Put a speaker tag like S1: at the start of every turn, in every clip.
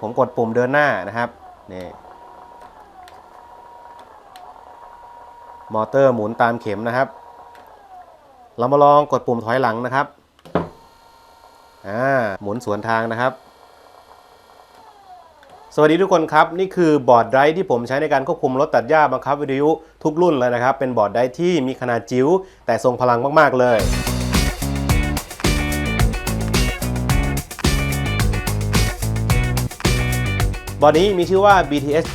S1: ผมกดปุ่มเดินหน้านะครับนี่มอเตอร์หมุนตามเข็มนะครับ เรามาลองกดปุ่มถอยหลังนะครับอ่าหมุนสวนทางนะครับ สวัสดีทุกคนครับ นี่คือบอร์ดไดร์ที่ผมใช้ในการควบคุมรถตัดหญ้าบังคับวิทยุทุกรุ่นเลยนะครับ เป็นบอร์ดไดร์ที่มีขนาดจิ๋วแต่ทรงพลังมาก ๆ เลย บอร์ดนี้มีชื่อว่า BTS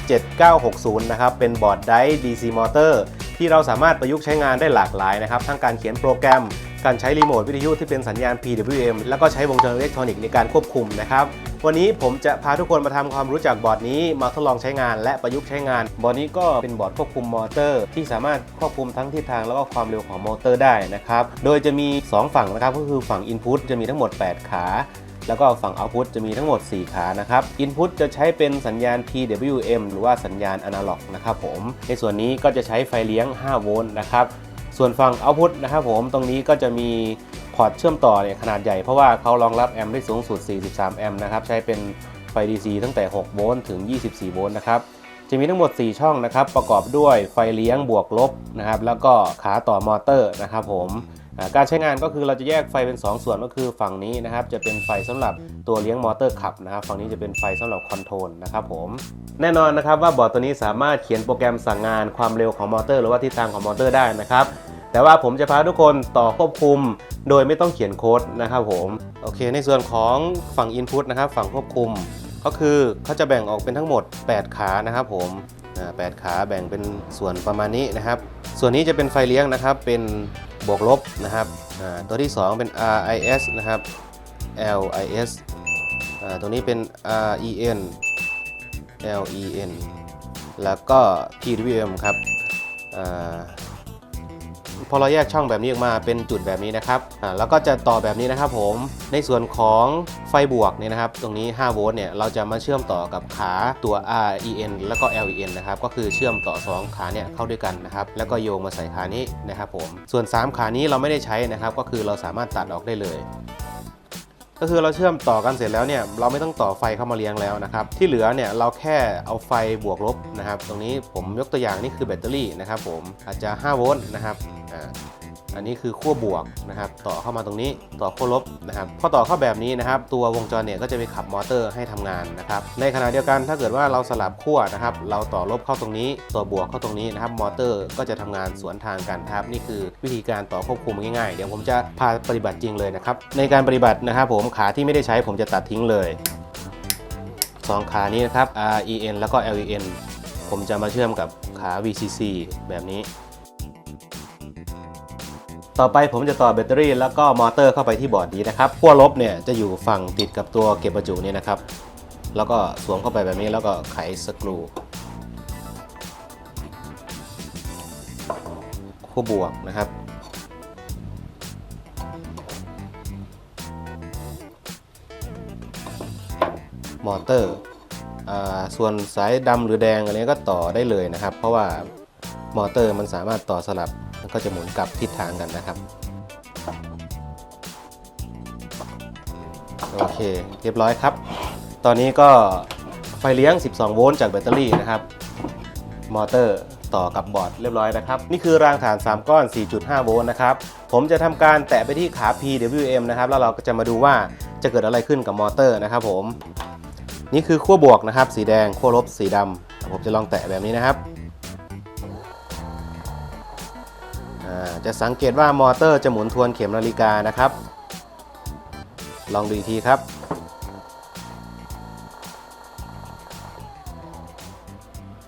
S1: 7960 นะครับ เป็นบอร์ดไดร์ DC Motor ที่เราสามารถประยุกต์ใช้งานได้หลากหลายนะครับ ทั้งการเขียนโปรแกรม การใช้รีโมทวิทยุที่เป็นสัญญาณ PWM แล้วก็ใช้วงจรอิเล็กทรอนิกส์ในการควบคุมนะครับวันนี้ผมจะพาทุกคนมาทำความรู้จักบอร์ดนี้มาทดลองใช้งานและประยุกต์ใช้งาน บอร์ดนี้ก็เป็นบอร์ดควบคุมมอเตอร์ ที่สามารถควบคุมทั้งทิศทางแล้วก็ความเร็วของมอเตอร์ได้นะครับ โดยจะมี 2 ฝั่งนะครับก็คือฝั่ง Input จะมีทั้งหมด 8 ขา แล้วก็ฝั่ง Output จะมีทั้งหมด 4 ขานะครับ Input จะใช้เป็นสัญญาณ PWM หรือว่าสัญญาณอนาล็อกนะครับผม ในส่วนนี้ก็จะใช้ไฟเลี้ยง 5 โวลต์นะครับ ส่วนฝั่ง Output นะครับผม ตรงนี้ก็จะมีพอร์ตเชื่อมต่อเนี่ยขนาดใหญ่ เพราะว่าเขารองรับแอมป์ได้สูงสุด 43 แอมป์นะครับ ใช้เป็นไฟ DC ตั้งแต่ 6 โวลต์ถึง 24 โวลต์นะครับ จะมีทั้งหมด 4 ช่องนะครับ ประกอบด้วยไฟเลี้ยงบวกลบนะครับ แล้วก็ขาต่อมอเตอร์นะครับผม การใช้งานก็คือเราจะแยกไฟเป็น 2 ส่วนก็คือฝั่งนี้นะครับจะเป็นไฟสำหรับตัวเลี้ยงมอเตอร์ขับนะครับฝั่งนี้จะเป็นไฟสำหรับคอนโทรลนะครับผมแน่นอนนะครับว่าบอร์ดตัวนี้สามารถเขียนโปรแกรมสั่งงานความเร็วของมอเตอร์ หรือว่าทิศทางของมอเตอร์ได้นะครับแต่ว่าผมจะพาทุกคนต่อควบคุม โดยไม่ต้องเขียนโค้ดนะครับผมโอเค ในส่วนของฝั่ง Input นะครับฝั่งควบคุม ก็คือเขาจะแบ่งออกเป็นทั้งหมด 8 ขานะครับผม อ่า8ขาแบ่งเป็นส่วนประมาณนี้นะครับ ส่วนนี้จะเป็นไฟเลี้ยงนะครับเป็นบวกลบนะครับตัวที่ 2 เป็น RIS นะครับ LIS ตัวนี้เป็น REN LEN แล้วก็ PWM ครับ พอเราแยกช่องแบบนี้ออกมาเป็นจุดแบบนี้นะครับอ่าแล้วก็จะต่อแบบนี้นะครับผมในส่วนของไฟบวกเนี่ยนะครับ ตรงนี้5โวลต์เนี่ยเราจะมาเชื่อมต่อกับขาตัว REN แล้วก็ LEN นะครับก็คือเชื่อมต่อ 2 ขาเนี่ยเข้าด้วยกันนะครับแล้วก็โยงมาใส่ขานี้นะครับผมส่วน 3 ขานี้เราไม่ได้ใช้นะครับก็คือเราสามารถตัดออกได้เลย ก็คือเราเชื่อมต่อกันเสร็จแล้วเนี่ยเราไม่ต้องต่อไฟเข้ามาเลี้ยงแล้วนะครับที่เหลือเนี่ยเราแค่เอาไฟบวกลบนะครับ ตรงนี้ผมยกตัวอย่างนี่คือแบตเตอรี่นะครับผมอาจจะ 5 โวลต์นะครับอ่า อันนี้คือขั้วบวกนะครับ ต่อเข้ามาตรงนี้ต่อขั้วลบนะครับพอต่อเข้าแบบนี้นะครับ ตัววงจรเนี่ยก็จะไปขับมอเตอร์ให้ทำงานนะครับ ในขณะเดียวกันถ้าเกิดว่าเราสลับขั้วนะครับ เราต่อลบเข้าตรงนี้ต่อบวกเข้าตรงนี้นะครับ มอเตอร์ก็จะทำงานสวนทางกันครับ นี่คือวิธีการต่อควบคุมง่ายๆ เดี๋ยวผมจะพาปฏิบัติจริงเลยนะครับ ในการปฏิบัตินะครับ ผมขาที่ไม่ได้ใช้ผมจะตัดทิ้งเลยสองขานี้นะครับ REN แล้วก็ LEN ผมจะมาเชื่อมกับขา VCC แบบนี้ ต่อไปผมจะต่อแบตเตอรี่แล้วก็มอเตอร์เข้าไปที่บอร์ดนี้นะครับขั้วลบเนี่ยจะอยู่ฝั่งติดกับตัวเก็บบรรจุนี้นะครับ แล้วก็สวมเข้าไปแบบนี้แล้วก็ไขสกรูขั้วบวกนะครับ มอเตอร์อส่วนสายดำหรือแดงอะไรก็ต่อได้เลยนะครับ เพราะว่ามอเตอร์มันสามารถต่อสลับ มันก็จะหมุนกลับทิศทางกันนะครับ โอเค เรียบร้อยครับ ตอนนี้ก็ไฟเลี้ยง 12 โวลต์จากแบตเตอรี่นะครับ มอเตอร์ต่อกับบอร์ดเรียบร้อยนะครับ นี่คือรางฐาน 3 ก้อน 4.5 โวลต์นะครับ ผมจะทำการแตะไปที่ขา PWM นะครับ แล้วเราก็จะมาดูว่าจะเกิดอะไรขึ้นกับมอเตอร์นะครับผม นี่คือขั้วบวกนะครับ สีแดงขั้วลบสีดำผมจะลองแตะแบบนี้นะครับ จะสังเกตว่ามอเตอร์จะหมุนทวนเข็มนาฬิกานะครับ ลองดูอีกทีครับ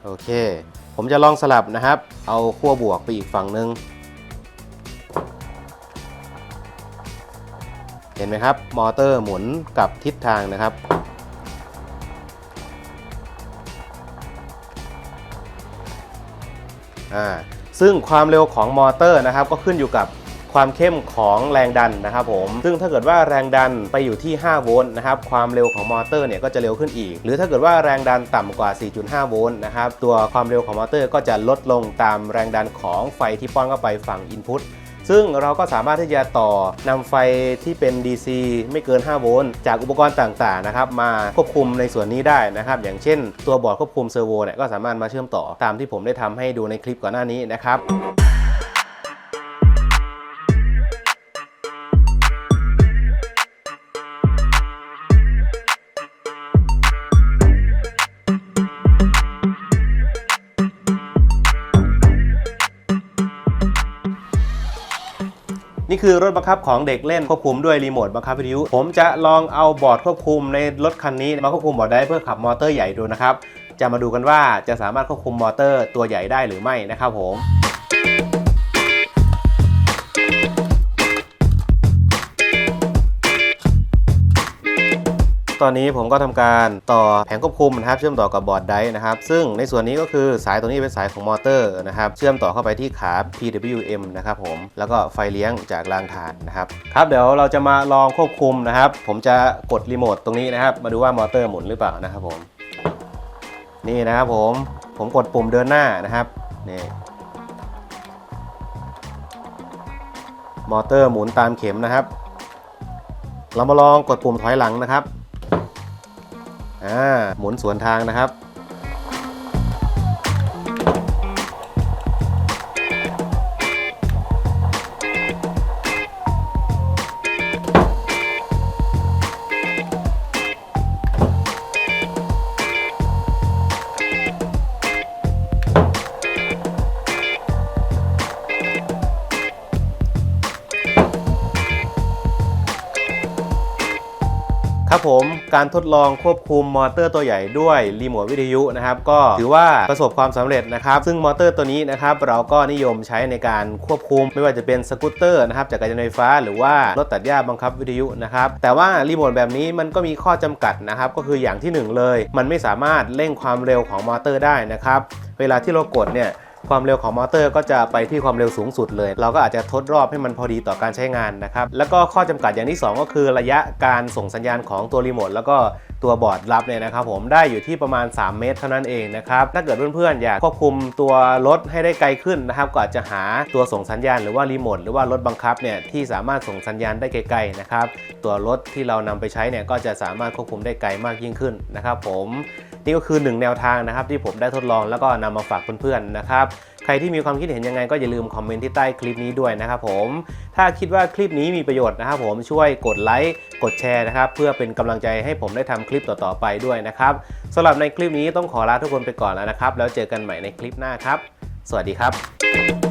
S1: โอเค ผมจะลองสลับนะครับ เอาขั้วบวกไปอีกฝั่งหนึ่งเห็นไหมครับ มอเตอร์หมุนกับทิศทางนะครับ อ่า ซึ่งความเร็วของมอเตอร์นะครับก็ขึ้นอยู่กับความเข้มของแรงดันนะครับผมซึ่งถ้าเกิดว่าแรงดันไปอยู่ที่ 5 โวลต์นะครับความเร็วของมอเตอร์เนี่ยก็จะเร็วขึ้นอีก หรือถ้าเกิดว่าแรงดันต่ำกว่า 4.5 โวลต์นะครับตัวความเร็วของมอเตอร์ก็จะลดลงตามแรงดันของไฟที่ป้อนเข้าไปฝั่ง Input ซึ่งเราก็สามารถที่จะต่อนำไฟที่เป็น DC ไม่เกิน 5 โวลต์จากอุปกรณ์ต่างๆนะครับมาควบคุมในส่วนนี้ได้นะครับอย่างเช่น ตัวบอร์ดควบคุมเซอร์โวเนี่ยก็สามารถมาเชื่อมต่อตามที่ผมได้ทำให้ดูในคลิปก่อนหน้านี้นะครับ นี่คือรถบังคับของเด็กเล่นควบคุมด้วยรีโมทบังคับวิทยุ ผมจะลองเอาบอร์ดควบคุมในรถคันนี้มาควบคุมบอร์ดได้เพื่อขับมอเตอร์ใหญ่ดูนะครับ จะมาดูกันว่าจะสามารถควบคุมมอเตอร์ตัวใหญ่ได้หรือไม่นะครับผม ตอนนี้ผมก็ทำการต่อแผงควบคุมนะครับเชื่อมต่อกับบอร์ดไดนะครับ ซึ่งในส่วนนี้ก็คือสายตรงนี้เป็นสายของมอเตอร์นะครับเชื่อมต่อเข้าไปที่ขา PWM นะครับผมแล้วก็ไฟเลี้ยงจากรางถ่านนะครับครับเดี๋ยวเราจะมาลองควบคุมนะครับ ผมจะกดรีโมทตรงนี้นะครับ มาดูว่ามอเตอร์หมุนหรือเปล่านะครับผม นี่นะครับผมผมกดปุ่มเดินหน้านะครับนี่มอเตอร์หมุนตามเข็มนะครับ เรามาลองกดปุ่มถอยหลังนะครับ อ่าหมุนสวนทางนะครับ ครับผมการทดลองควบคุมมอเตอร์ตัวใหญ่ด้วยรีโมทวิทยุนะครับก็ถือว่าประสบความสำเร็จนะครับซึ่งมอเตอร์ตัวนี้นะครับเราก็นิยมใช้ในการควบคุม ไม่ว่าจะเป็นสกูตเตอร์นะครับจักรยานไฟฟ้า หรือว่ารถตัดหญ้าบังคับวิทยุนะครับแต่ว่ารีโมทแบบนี้มันก็มีข้อจำกัดนะครับก็คืออย่างที่หนึ่งเลย มันไม่สามารถเร่งความเร็วของมอเตอร์ได้นะครับเวลาที่เรากดเนี่ย ความเร็วของมอเตอร์ก็จะไปที่ความเร็วสูงสุดเลย เราก็อาจจะทดรอบให้มันพอดีต่อการใช้งานนะครับ แล้วก็ข้อจำกัดอย่างที่ 2 ก็คือระยะการส่งสัญญาณของตัวรีโมทแล้วก็ตัวบอร์ดรับเนี่ยนะครับผมได้อยู่ที่ประมาณ 3 เมตรเท่านั้นเองนะครับ ถ้าเกิดเพื่อนๆ อยากควบคุมตัวรถให้ได้ไกลขึ้นนะครับ ก็อาจจะหาตัวส่งสัญญาณหรือว่ารีโมทหรือว่ารถบังคับเนี่ยที่สามารถส่งสัญญาณได้ไกลๆนะครับ ตัวรถที่เรานำไปใช้เนี่ยก็จะสามารถควบคุมได้ไกลมากยิ่งขึ้นนะครับผม นี่ก็คือหนึ่งแนวทางนะครับที่ผมได้ทดลองแล้วก็นำมาฝากเพื่อนๆนะครับใครที่มีความคิดเห็นยังไงก็อย่าลืมคอมเมนต์ที่ใต้คลิปนี้ด้วยนะครับผมถ้าคิดว่าคลิปนี้มีประโยชน์นะครับผมช่วยกดไลค์กดแชร์นะครับเพื่อเป็นกำลังใจให้ผมได้ทำคลิปต่อๆไปด้วยนะครับสำหรับในคลิปนี้ต้องขอลาทุกคนไปก่อนแล้วนะครับ แล้วเจอกันใหม่ในคลิปหน้าครับ สวัสดีครับ